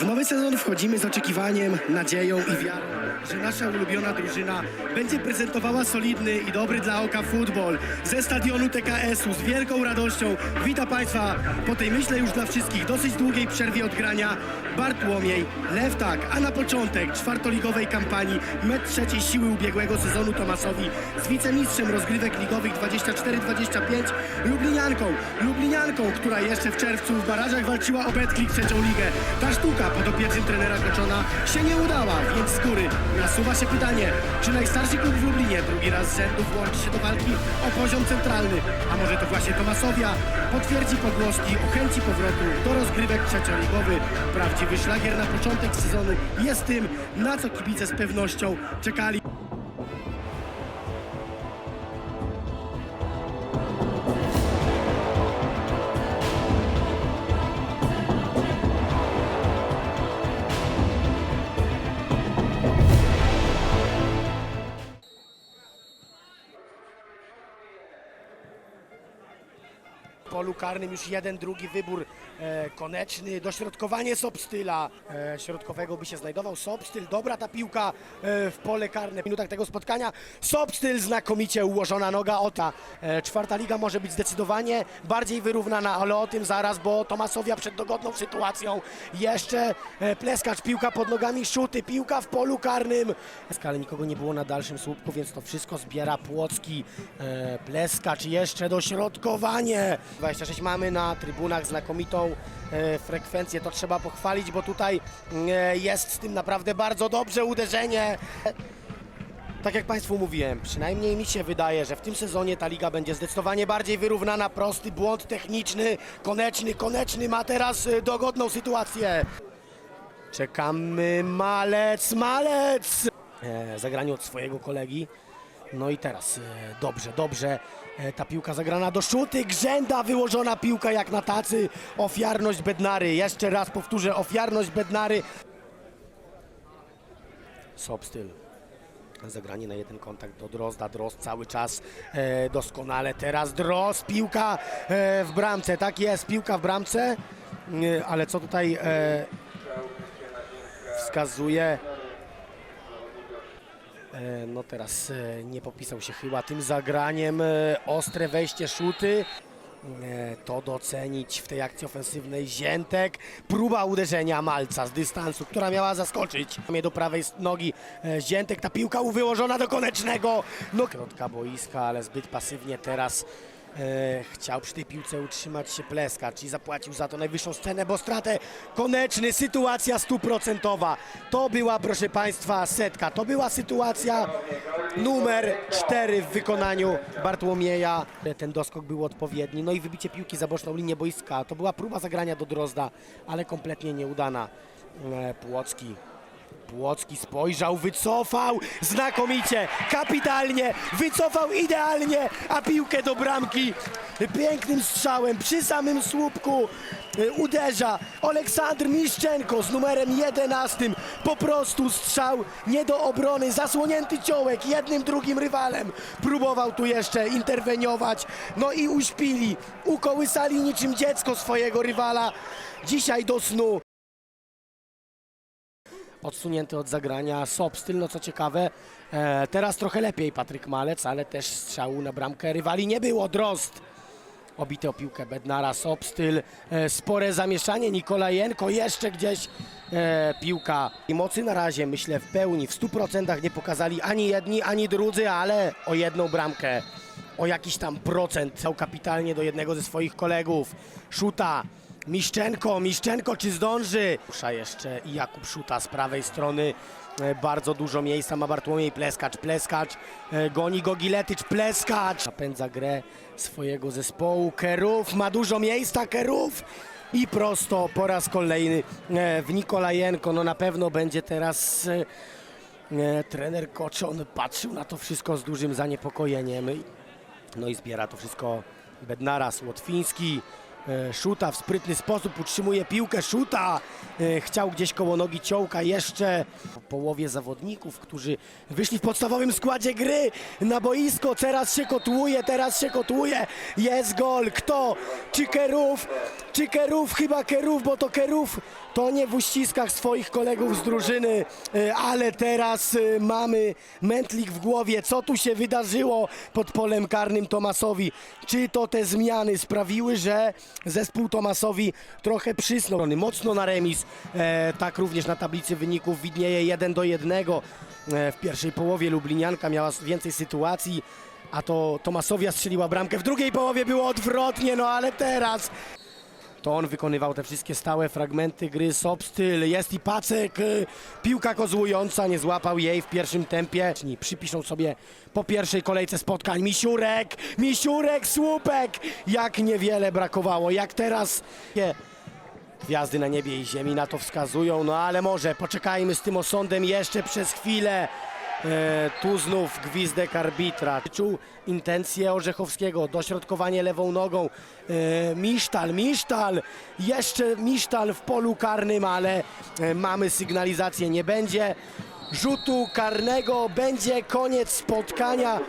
W nowy sezon wchodzimy z oczekiwaniem, nadzieją i wiarą, że nasza ulubiona drużyna będzie prezentowała solidny i dobry dla oka futbol. Ze stadionu TKS-u z wielką radością wita Państwa po tej myślę już dla wszystkich dosyć długiej przerwie od grania Bartłomiej Lewtak, a na początek czwartoligowej kampanii mecz trzeciej siły ubiegłego sezonu Tomasowi z wicemistrzem rozgrywek ligowych 24-25 Lublinianką. Lublinianką, która jeszcze w czerwcu w barażach walczyła o Betklik trzecią ligę. Ta sztuka podopiecznym trenera Koczona się nie udała, więc z góry nasuwa się pytanie, czy najstarszy klub w Lublinie drugi raz z rzędu włączy się do walki o poziom centralny, a może to właśnie Tomasowia potwierdzi pogłoski o chęci powrotu do rozgrywek trzecioligowy. Prawdziwy szlagier na początek sezonu jest tym, na co kibice z pewnością czekali. Polu karnym już jeden, drugi wybór e, dośrodkowanie Sobstyla. E, środkowego by się znajdował Sobstyl, dobra ta piłka e, w pole karne w minutach tego spotkania. Sobstyl znakomicie ułożona noga Ota. E, czwarta liga może być zdecydowanie bardziej wyrównana, ale o tym zaraz, bo Tomasowia przed dogodną sytuacją. Jeszcze e, pleskacz, piłka pod nogami, szuty, piłka w polu karnym. Ale nikogo nie było na dalszym słupku, więc to wszystko zbiera Płocki. E, pleskacz, jeszcze dośrodkowanie. 26 mamy na trybunach znakomitą e, frekwencję, to trzeba pochwalić, bo tutaj e, jest z tym naprawdę bardzo dobrze uderzenie. Tak jak Państwu mówiłem, przynajmniej mi się wydaje, że w tym sezonie ta liga będzie zdecydowanie bardziej wyrównana. Prosty błąd techniczny, koneczny, koneczny ma teraz e, dogodną sytuację. Czekamy, malec, malec! Zagranie od swojego kolegi. No i teraz e, dobrze, dobrze. E, ta piłka zagrana do szuty, grzęda, wyłożona piłka jak na tacy. Ofiarność Bednary. Jeszcze raz powtórzę, ofiarność Bednary. Sobstyl. Zagranie na jeden kontakt do Drozda. Drozd cały czas e, doskonale. Teraz Drozd, piłka e, w bramce. Tak jest, piłka w bramce. E, ale co tutaj e, wskazuje? E, No teraz e, nie popisał się chyba tym zagraniem. E, Ostre wejście szuty. To docenić w tej akcji ofensywnej Ziętek. Próba uderzenia Malca z dystansu, która miała zaskoczyć mnie do prawej nogi. Ziętek, ta piłka wyłożona do konecznego. No, środka boiska, ale zbyt pasywnie teraz. E, chciał przy tej piłce utrzymać się Pleskacz i zapłacił za to najwyższą scenę, bo stratę koneczny, sytuacja stuprocentowa. To była, proszę Państwa, setka. To była sytuacja numer 4 w wykonaniu Bartłomieja. Ten doskok był odpowiedni. No i wybicie piłki za boczną linię boiska. To była próba zagrania do Drozda, ale kompletnie nieudana. E, Płocki Płocki spojrzał, wycofał znakomicie, kapitalnie, wycofał idealnie, a piłkę do bramki pięknym strzałem przy samym słupku y, uderza Aleksandr Miszczenko z numerem 11. Po prostu strzał nie do obrony, zasłonięty ciołek jednym, drugim rywalem. Próbował tu jeszcze interweniować, no i uśpili, ukołysali niczym dziecko swojego rywala. Dzisiaj do snu odsunięty od zagrania. Sobstyl, no co ciekawe, e, teraz trochę lepiej Patryk Malec, ale też strzału na bramkę rywali nie było, Drozd obity o piłkę Bednara, Sobstyl, e, spore zamieszanie, Nikolajenko jeszcze gdzieś e, piłka. I mocy na razie myślę w pełni, w 100% nie pokazali ani jedni, ani drudzy, ale o jedną bramkę, o jakiś tam procent, cał kapitalnie do jednego ze swoich kolegów, Szuta, Miszczenko, Miszczenko czy zdąży? Rusza jeszcze Jakub Szuta z prawej strony. E, Bardzo dużo miejsca ma Bartłomiej Pleskacz. Pleskacz e, goni go Giletycz. Pleskacz napędza grę swojego zespołu. Kerów ma dużo miejsca. Kerów i prosto po raz kolejny e, w Nikolajenko. No na pewno będzie teraz trener Koczon patrzył na to wszystko z dużym zaniepokojeniem. No i zbiera to wszystko Bednaras, Łotwiński. E, Szuta w sprytny sposób utrzymuje piłkę. Szuta e, chciał gdzieś koło nogi ciołka jeszcze. Po połowie zawodników, którzy wyszli w podstawowym składzie gry na boisko. Teraz się kotłuje, teraz się kotłuje. Jest gol. Kto? Czy Kerów? Czy Kerów? Chyba Kerów, bo to Kerów to nie w uściskach swoich kolegów z drużyny, e, ale teraz mamy mętlik w głowie. Co tu się wydarzyło pod polem karnym Tomasowi? Czy to te zmiany sprawiły, że zespół Tomasowi trochę przysnął? Mocno na remis, e, tak również na tablicy wyników widnieje 1 do 1. E, w pierwszej połowie Lublinianka miała więcej sytuacji, a to Tomasowia strzeliła bramkę. W drugiej połowie było odwrotnie, no ale teraz to on wykonywał te wszystkie stałe fragmenty gry, Sobstyl, jest i Pacek, y, piłka kozłująca, nie złapał jej w pierwszym tempie. Przypiszą sobie po pierwszej kolejce spotkań. Misiurek, Misiurek, słupek, jak niewiele brakowało, jak teraz... Gwiazdy na niebie i ziemi na to wskazują, no ale może poczekajmy z tym osądem jeszcze przez chwilę. E, tu znów gwizdek arbitra. Czuł intencję Orzechowskiego, dośrodkowanie lewą nogą. E, Misztal, Misztal, jeszcze Misztal w polu karnym, ale e, mamy sygnalizację, nie będzie rzutu karnego, będzie koniec spotkania.